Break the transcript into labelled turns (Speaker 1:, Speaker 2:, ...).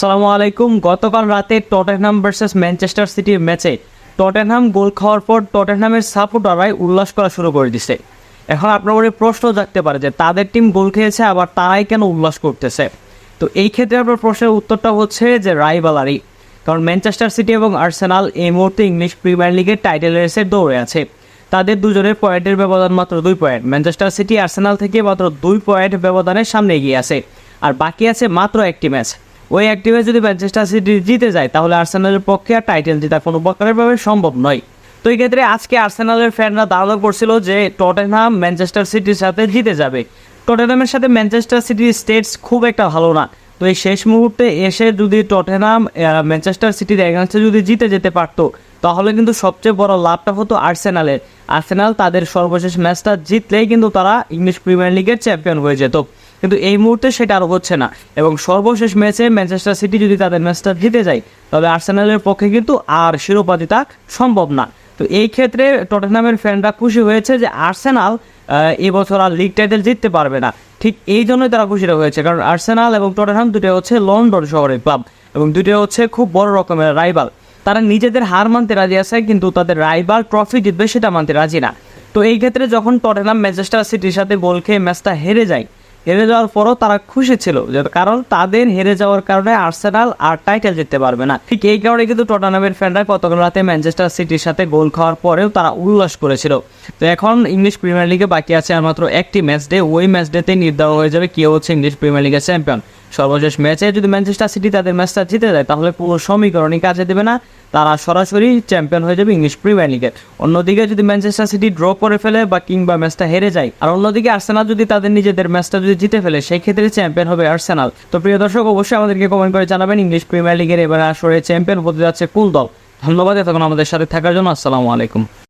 Speaker 1: আসসালামু আলাইকুম। গতকাল রাতে টটেনহাম ভার্সেস ম্যানচেস্টার সিটির ম্যাচে টটেনহাম গোল খাওয়ার পর টটেনহামের সাপোর্টাররাই উল্লাস করা শুরু করে দিছে। এখন আপনার মনে প্রশ্ন জাগতে পারে যে, তাদের টিম গোল খেয়েছে, আবার তারাই কেন উল্লাস করতেছে? তো এই ক্ষেত্রে আপনার প্রশ্নের উত্তরটা হচ্ছে যে রাইভালারি কারণ ম্যানচেস্টার সিটি এবং আর্সেনাল এই মুহূর্তে ইংলিশ প্রিমিয়ার লিগের টাইটেল রেসের দৌড়ে আছে। তাদের দুজনের পয়েন্টের ব্যবধান মাত্র দুই পয়েন্ট। ম্যানচেস্টার সিটি আর্সেনাল থেকে মাত্র দুই পয়েন্ট ব্যবধানের সামনে এগিয়ে আছে। আর বাকি আছে মাত্র একটি ম্যাচ। ওই একটি ম্যাচ যদি ম্যানচেস্টার সিটি জিতে যায়, তাহলে আর্সেনালের পক্ষে আর টাইটেল জেতা কোনো প্রকারেরভাবে সম্ভব নয়। তো এই ক্ষেত্রে আজকে আর্সেনালের ফ্যানরা ধারণা করছিল যে টটেনহাম ম্যানচেস্টার সিটির সাথে জিতে যাবে। টটেনহামের সাথে ম্যানচেস্টার সিটির স্টেটস খুব একটা ভালো না। তো এই শেষ মুহূর্তে এসে যদি টটেনহাম ম্যানচেস্টার সিটির এগেনস্টে যদি জিতে যেতে পারতো, তাহলে কিন্তু সবচেয়ে বড় লাভটা হতো আর্সেনালের আর্সেনাল তাদের সর্বশেষ ম্যাচটা জিতলেই কিন্তু তারা ইংলিশ প্রিমিয়ার লিগের চ্যাম্পিয়ন হয়ে যেত। কিন্তু এই মুহূর্তে সেটা আর হচ্ছে না। এবং সর্বশেষ ম্যাচে ম্যানচেস্টার সিটি যদি তাদের ম্যাচটা জিতে যায়, তবে আর্সেনালের পক্ষে কিন্তু আর শিরোপা জেতা সম্ভব না। তো এই ক্ষেত্রে টটেনহামের ফ্যানরা খুশি হয়েছে যে আর্সেনাল এবছর আর লিগ টাইটেল জিততে পারবে না। ঠিক এই জন্যই তারা খুশিটা হয়েছে, কারণ আর্সেনাল এবং টটেনহাম দুটো হচ্ছে লন্ডন শহরের ক্লাব এবং দুটো হচ্ছে খুব বড় রকমের রাইভাল তারা নিজেদের হার মানতে রাজি আছে, কিন্তু তাদের রাইভাল ট্রফি জিতবে সেটা মানতে রাজি না। তো এই ক্ষেত্রে যখন টটেনহাম ম্যানচেস্টার সিটির সাথে গোল খেয়ে ম্যাচটা হেরে যায় হেরে যাওয়ার পরও তারা খুশি ছিল কারণ তাদের হেরে যাওয়ার কারণে আর্সেনাল আর টাইটেল জিততে পারবে না। ঠিক এই কারণে কিন্তু টটানামের ফ্যানরা গতকাল রাতে ম্যানচেস্টার সিটির সাথে গোল খাওয়ার পরেও তারা উল্লাস করেছিল। তো এখন ইংলিশ প্রিমিয়ার লিগে বাকি আছে আর মাত্র একটি ম্যাচ ডে ওই ম্যাচ ডেতে নির্ধারণ হয়ে যাবে কে হচ্ছে ইংলিশ প্রিমিয়ার লিগের চ্যাম্পিয়ন সর্বশেষ ম্যাচে যদি ম্যানচেস্টার সিটি তাদের ম্যাচটা জিতে যায়, তাহলে পুরো সমীকরণই কাজে দেবে না। তারা সরাসরি চ্যাম্পিয়ন হয়ে যাবে ইংলিশ প্রিমিয়ার লিগের অন্যদিকে যদি ম্যানচেস্টার সিটি ড্র করে ফেলে বা কিংবা ম্যাচটা হেরে যায়, আর অন্যদিকে আর্সেনাল যদি তাদের নিজেদের ম্যাচটা যদি জিতে ফেলে সেই ক্ষেত্রে চ্যাম্পিয়ন হবে আর্সেনাল। তো প্রিয় দর্শক, অবশ্যই আমাদেরকে কমেন্ট করে জানাবেন, ইংলিশ প্রিমিয়ার লিগের এবার আসরে চ্যাম্পিয়ন হতে যাচ্ছে কুল দল? ধন্যবাদ এতক্ষণ আমাদের সাথে থাকার জন্য। আসসালামু আলাইকুম।